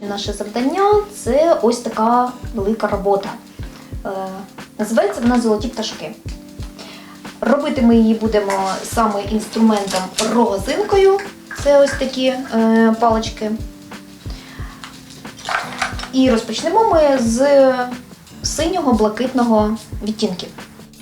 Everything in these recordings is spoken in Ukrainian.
Наше завдання це ось така велика робота. Е, називається вона Золоті пташки. Робити ми її будемо саме інструментом рогозинкою. Це ось такі е, палички. І розпочнемо ми з синього блакитного відтінків.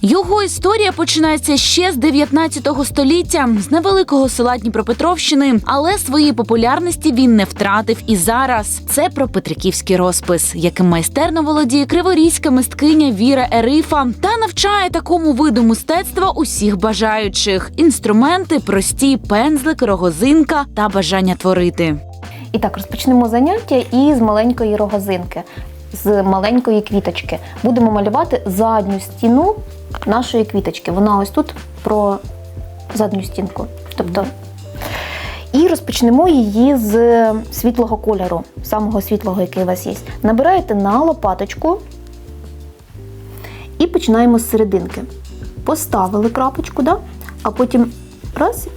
Його історія починається ще з 19 століття з невеликого села Дніпропетровщини, але своєї популярності він не втратив і зараз. Це про Петриківський розпис, яким майстерно володіє криворізька мисткиня Віра Ерифа та навчає такому виду мистецтва усіх бажаючих. Інструменти прості, пензлик, рогозинка та бажання творити. І так, розпочнемо заняття із маленької рогозинки, з маленької квіточки. Будемо малювати задню стіну нашої квіточки. Вона ось тут про задню стінку. Тобто, і розпочнемо її з світлого кольору, самого світлого, який у вас є. Набираєте на лопаточку і починаємо з серединки. Поставили крапочку, да? а потім раз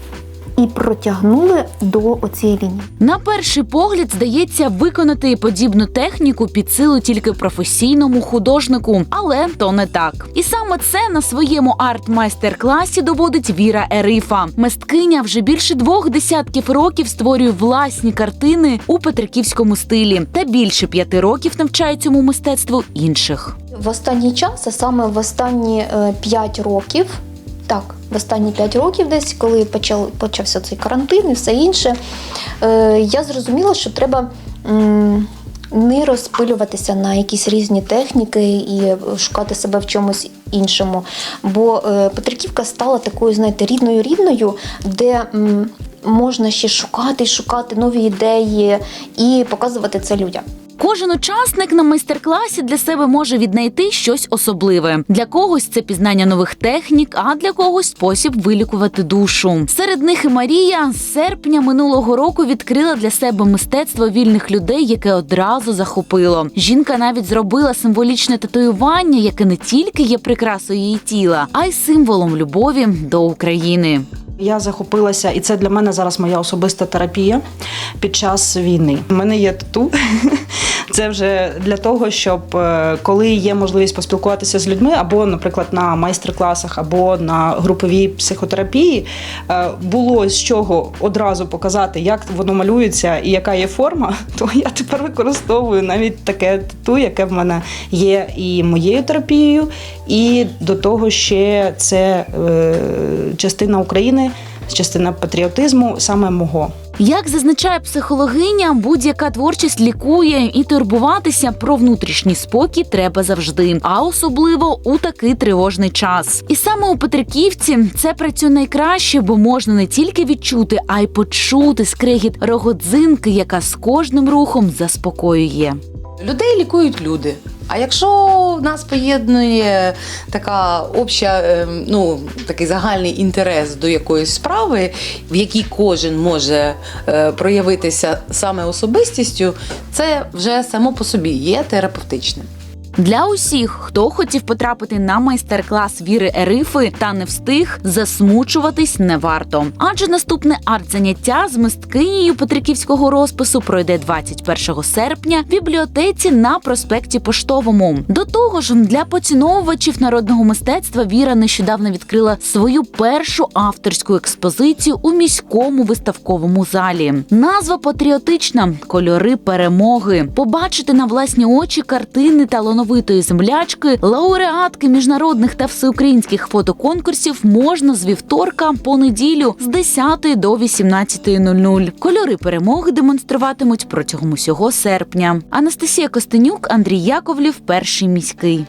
і протягнули до оцієї лінії. На перший погляд здається виконати подібну техніку під силу тільки професійному художнику, але то не так. І саме це на своєму арт-майстер-класі доводить Віра Ерифа. Мисткиня вже більше двох десятків років створює власні картини у петриківському стилі та більше п'яти років навчає цьому мистецтву інших. В останній час, а саме в останні 5 років, так, в останні 5 років, десь, коли почав, почався цей карантин і все інше, е, я зрозуміла, що треба м, не розпилюватися на якісь різні техніки і шукати себе в чомусь іншому. Бо е, Петриківка стала такою, знаєте, рідною рідною, де м, можна ще шукати, шукати нові ідеї і показувати це людям. Кожен учасник на майстер-класі для себе може віднайти щось особливе. Для когось це пізнання нових технік, а для когось спосіб вилікувати душу. Серед них і Марія з серпня минулого року відкрила для себе мистецтво вільних людей, яке одразу захопило. Жінка навіть зробила символічне татуювання, яке не тільки є прикрасою її тіла, а й символом любові до України. Я захопилася, і це для мене зараз моя особиста терапія під час війни. У мене є тату. Це вже для того, щоб е, коли є можливість поспілкуватися з людьми, або, наприклад, на майстер-класах, або на груповій психотерапії, е, було з чого одразу показати, як воно малюється і яка є форма, то я тепер використовую навіть таке тату, яке в мене є і моєю терапією, і до того ще це е, частина України, частина патріотизму саме мого. Як зазначає психологиня, будь-яка творчість лікує і турбуватися про внутрішній спокій треба завжди, а особливо у такий тривожний час. І саме у Петриківці це працює найкраще, бо можна не тільки відчути, а й почути скрегіт рогодзинки, яка з кожним рухом заспокоює. Людей лікують люди. А якщо нас поєднує така обща, е, ну такий загальний інтерес до якоїсь справи, в якій кожен може е, проявитися саме особистістю, це вже само по собі є терапевтичним. Для усіх, хто хотів потрапити на майстер-клас Віри Ерифи та не встиг, засмучуватись не варто. Адже наступне арт-заняття з мисткинею Петриківського розпису пройде 21 серпня в бібліотеці на проспекті Поштовому. До того ж, для поціновувачів народного мистецтва Віра нещодавно відкрила свою першу авторську експозицію у міському виставковому залі. Назва патріотична кольори перемоги. Побачити на власні очі картини талановитої землячки, лауреатки міжнародних та всеукраїнських фотоконкурсів можна з вівторка по неділю з 10 до 18.00. Кольори перемоги демонструватимуть протягом усього серпня. Анастасія Костенюк, Андрій Яковлів, перший міський.